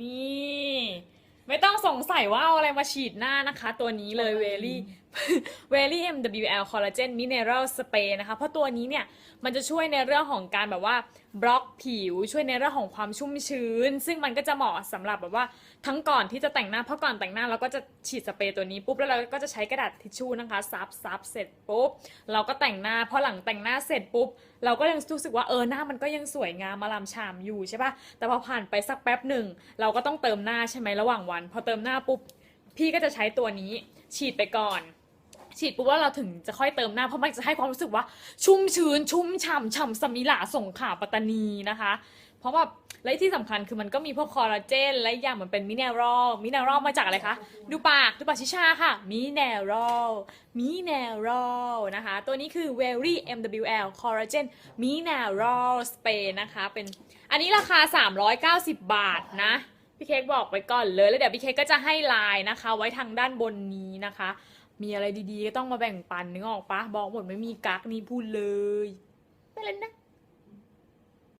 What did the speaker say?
นี่ไม่ ต้องสงสัยว่าเอาอะไรมาฉีดหน้านะคะ ตัวนี้เลย v e l y v e l y MWL Collagen Mineral Spray นะคะเพราะตัวนี้เนี่ยมันจะช่วยในเรื่องของการแบบว่าบล็อกผิวช่วยในเรื่องของความชุ่มชื้น ซึ่งมันก็จะเหมาะสำหรับแบบว่าทั้งก่อนที่จะแต่งหน้าเพราะก่อนแต่งหน้าเราก็จะฉีดสเปรย์ตัวนี้ปุ๊บแล้วเราก็จะใช้กระดาษทิชชู่นะคะซับซับเสร็จปุ๊บเราก็แต่งหน้าพอหลังแต่งหน้าเสร็จปุ๊บเราก็ยังรู้สึกว่าเออหน้ามันก็ยังสวยงามมาลามชามอยู่ใช่ปะแต่พอผ่านไปสักแป๊บหนึ่งเราก็ต้องเติมหน้าใช่ไหมระหว่างวันพอเติมหน้าปุ๊บพี่ก็จะใช้ตัวนี้ฉีดไปก่อน ฉีดปุ๊บว่าเราถึงจะค่อยเติมหน้าเพราะมันจะให้ความรู้สึกว่า ชุ่มชื้นชุ่มฉ่ำฉ่ำสมิลาส่งขลาปัตตานีนะคะ เพราะแบบและที่สำคัญคือมันก็มีพวกคอลลาเจน และอีกอย่างมันเป็นมิเนอรัลมิเนอรัลมาจากอะไรคะ ดูปาก ดูปากชิชาค่ะมิเนอรัลมิเนอรัลนะคะ ตัวนี้คือ Very MWL Collagen Mineral Spray นะคะ เป็นอันนี้ราคา 390 บาทนะ พี่เค้กบอกไปก่อนเลย แล้วเดี๋ยวพี่เค้กก็จะให้ไลน์นะคะ ไว้ทางด้านบนนี้นะคะ มีอะไรดีๆก็ต้องมาแบ่งปันนึกออกปะบอกหมดไม่มีกักนี่พูดเลยไปแล้วนะ